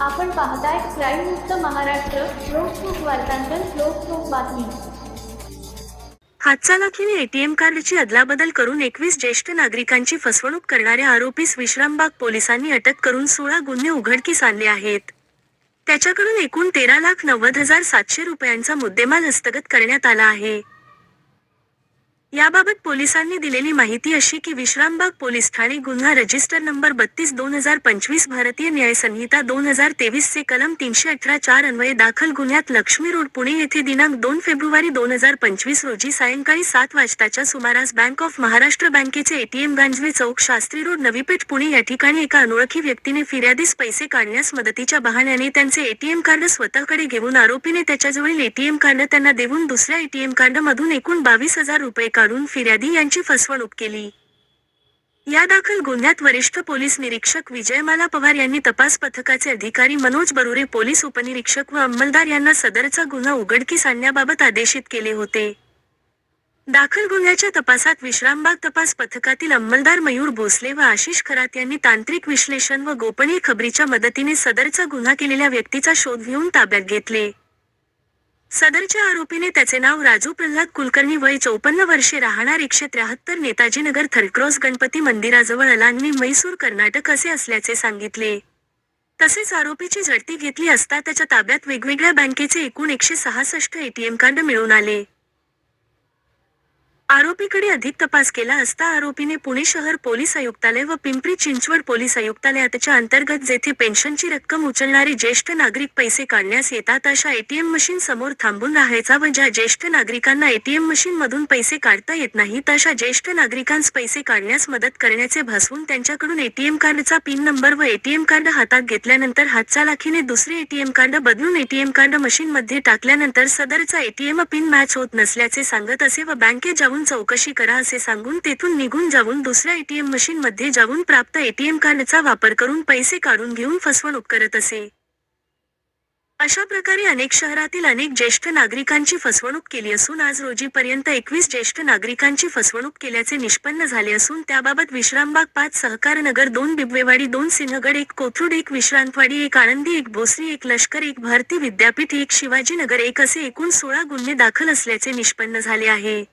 आपण पाहताय क्राईम मुक्त महाराष्ट्र लोकसुख वार्तांकन लोकसुख बातमी. हातचा लाखीने एटीएम कार्डची अदलाबदल करून एकवीस ज्येष्ठ नागरिकांची फसवणूक करणाऱ्या आरोपीस विश्रामबाग पोलिसांनी अटक करून सोळा गुन्हे उघडकीस आणले आहेत. त्याच्याकडून एकूण तेरा लाख नव्वद हजार सातशे रुपयांचा मुद्देमाल हस्तगत करण्यात आला आहे. याबाबत पोलिसांनी दिलेली माहिती अशी की विश्रामबाग पोलीस ठाणे गुन्हा रजिस्टर नंबर बत्तीस दोन हजार पंचवीस भारतीय न्याय संहिता दोन हजार तेवीस चे कलम तीनशे अठरा चार अन्वये दाखल गुन्ह्यात लक्ष्मी रोड पुणे येथे दिनांक दोन फेब्रुवारी दोन हजार पंचवीस रोजी सायंकाळी सात वाजताच्या सुमारास बँक ऑफ महाराष्ट्र बँकेचे एटीएम गांजवे चौक शास्त्री रोड नवीपेठ पुणे या ठिकाणी एका अनोळखी व्यक्तीने फिर्यादीस पैसे काढण्यास मदतीच्या बहाण्याने त्यांचे एटीएम कार्ड स्वतःकडे घेऊन आरोपीने त्याच्याजवळील एटीएम कार्ड त्यांना देऊन दुसऱ्या एटीएम कार्ड मधून एकूण बावीस हजार रुपये काढून फिर्यादी यांची फसवणूक केली. या दाखल गुन्ह्यात वरिष्ठ पोलीस निरीक्षक विजयमाला पवार यांनी तपास पथकाचे अधिकारी मनोज बरुरे पोलीस उपनिरीक्षक व अंमलदार यांना सदरचा गुन्हा उघडकीस आणण्याबाबत आदेशित केले होते. दाखल गुन्ह्याच्या तपासात विश्रामबाग तपास पथकातील अंमलदार मयूर भोसले व आशिष खरात यांनी तांत्रिक विश्लेषण व गोपनीय खबरीच्या मदतीने सदरचा गुन्हा केलेल्या व्यक्तीचा शोध घेऊन ताब्यात घेतले. सदरच्या आरोपीने त्याचे नाव राजू प्रल्हाद कुलकर्णी वय चौपन्न वर्षे राहणार एकशे त्र्याहत्तर नेताजीनगर थरक्रॉस गणपती मंदिराजवळ अलांनी मैसूर कर्नाटक असे असल्याचे सांगितले. तसेच आरोपीची झडती घेतली असता त्याच्या ताब्यात वेगवेगळ्या बँकेचे एकूण एकशे सहासष्ट एटीएम कार्ड मिळून आले. आरोपीकडे अधिक तपास केला असता आरोपीने पुणे शहर पोलीस आयुक्तालय व पिंपरी चिंचवड पोलीस आयुक्तालयाच्या अंतर्गत जेथे पेन्शनची रक्कम उचलणारे ज्येष्ठ नागरिक पैसे काढण्यास येतात अशा एटीएम मशीन समोर थांबून राहायचा व ज्या ज्येष्ठ नागरिकांना एटीएम मशीन मधून पैसे काढता येत नाहीत अशा ज्येष्ठ नागरिकांस पैसे काढण्यास मदत करण्याचे भासवून त्यांच्याकडून एटीएम कार्डचा पिन नंबर व एटीएम कार्ड हातात घेतल्यानंतर हातचालाखीने दुसरे एटीएम कार्ड बदलून एटीएम कार्ड मशीन मध्ये टाकल्यानंतर सदरचा एटीएम पिन मॅच होत नसल्याचे सांगत असे व बँकेत जाऊन चौकशी करा असे सांगून तेथून निघून जाऊन दुसऱ्या एटीएम मशीन मध्ये जाऊन प्राप्त एटीएम कार्डचा वापर करून पैसे काढून घेऊन फसवणूक करत असे. अशा प्रकारे अनेक शहरातील अनेक ज्येष्ठ नागरिकांची फसवणूक केली असून आज रोजीपर्यंत एकवीस ज्येष्ठ नागरिकांची फसवणूक केल्याचे निष्पन्न झाले असून त्याबाबत विश्रामबाग पाच सहकार नगर दोन बिबवेवाडी दोन सिंहगड एक कोथरूड एक विश्रांतवाडी एक आनंदी एक भोसरी एक लष्कर एक भारती विद्यापीठ एक शिवाजीनगर एक असे एकूण सोळा गुन्हे दाखल असल्याचे निष्पन्न झाले आहे.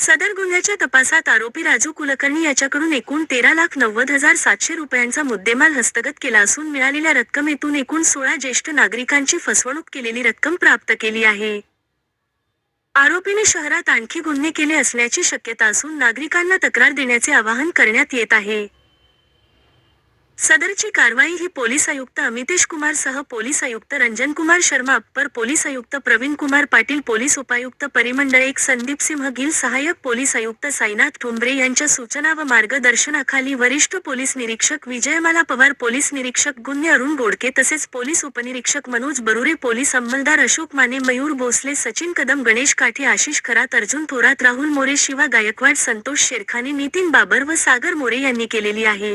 सदर गुन्ह्याच्या तपासात आरोपी राजू कुलकर्णी याच्याकडून एकूण तेरा लाख नव्वद हजार सातशे रुपयांचा मुद्देमाल हस्तगत केला असून मिळालेल्या रक्कमेतून एकूण सोळा ज्येष्ठ नागरिकांची फसवणूक केलेली रक्कम प्राप्त केली आहे. आरोपीने शहरात आणखी गुन्हे केले असल्याची शक्यता असून नागरिकांना तक्रार देण्याचे आवाहन करण्यात येत आहे. सदरची कारवाई ही पोलीस आयुक्त अमितेश कुमार सह पोलीस आयुक्त रंजन कुमार शर्मा अप्पर पोलीस आयुक्त प्रवीण कुमार पाटील पोलीस उपायुक्त परिमंडळ एक संदीप सिंह गिल सहाय्यक पोलीस आयुक्त साईनाथ ठोंबरे यांच्या सूचना व मार्गदर्शनाखाली वरिष्ठ पोलीस निरीक्षक विजयमाला पवार पोलीस निरीक्षक गुन्हे अरुण बोडके तसेच पोलीस उपनिरीक्षक मनोज बरुरे पोलीस अंमलदार अशोक माने मयूर भोसले सचिन कदम गणेश काठे आशिष खरात अर्जुन थोरात राहुल मोरे शिवा गायकवाड संतोष शेरखाने नितीन बाबर व सागर मोरे यांनी केलेली आहे.